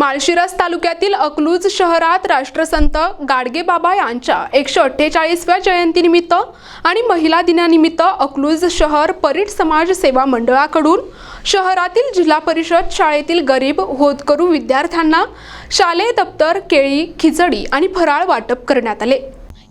माळशिरस तालुक्यातील अकलूज शहरात राष्ट्रसंत गाडगेबाबा यांच्या एकशे अठ्ठेचाळीसव्या जयंतीनिमित्त आणि महिला दिनानिमित्त अकलूज शहर परीट समाज सेवा मंडळाकडून शहरातील जिल्हा परिषद शाळेतील गरीब होतकरू विद्यार्थ्यांना शालेय दप्तर केळी खिचडी आणि फराळ वाटप करण्यात आले.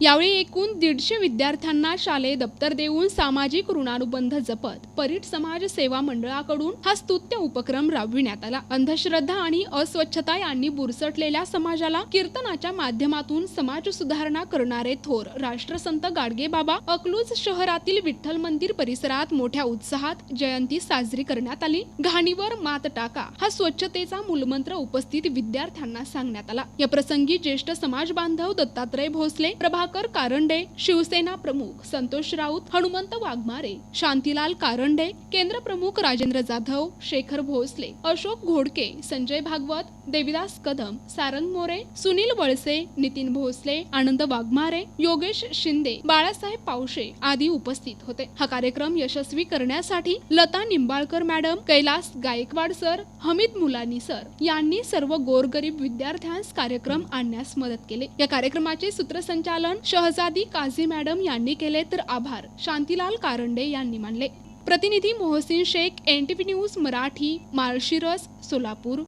यावेळी एकूण दीडशे विद्यार्थ्यांना शालेय दप्तर देऊन सामाजिक ऋणानुबंध जपत परीट समाज सेवा मंडळाकडून हा स्तुत्य उपक्रम राबविण्यात आला. अंधश्रद्धा आणि अस्वच्छता यांनी बुरसटलेल्या समाजाला कीर्तनाच्या माध्यमातून समाज सुधारणा करणारे थोर राष्ट्रसंत गाडगेबाबा अकलूज शहरातील विठ्ठल मंदिर परिसरात मोठ्या उत्साहात जयंती साजरी करण्यात आली. घाणीवर मात टाका हा स्वच्छतेचा मूलमंत्र उपस्थित विद्यार्थ्यांना सांगण्यात आला. या प्रसंगी ज्येष्ठ समाज बांधव दत्तात्रय भोसले सुधाकर कारंडे शिवसेना प्रमुख संतोष राऊत हनुमंत वाघमारे शांतीलाल कारंडे केंद्र प्रमुख राजेंद्र जाधव शेखर भोसले अशोक घोडके संजय भागवत देविदास कदम सारंग मोरे सुनील वळसे नितीन भोसले आनंद वाघमारे योगेश शिंदे बाळासाहेब पावशे आदी उपस्थित होते. हा कार्यक्रम यशस्वी करण्यासाठी Lata Nimbalkar madam Kailas Gaikwad sir Hamid Mulani sir यांनी सर्व गोरगरीब विद्यार्थ्यांस कार्यक्रम आणण्यास मदत केले. या कार्यक्रमाचे सूत्रसंचालन शहजादी काझी मॅडम यांनी केले तर आभार. शांतीलाल कारंडे यांनी मानले. प्रतिनिधी Mohsin Shaikh N T V news Marathi Malshiras Solapur.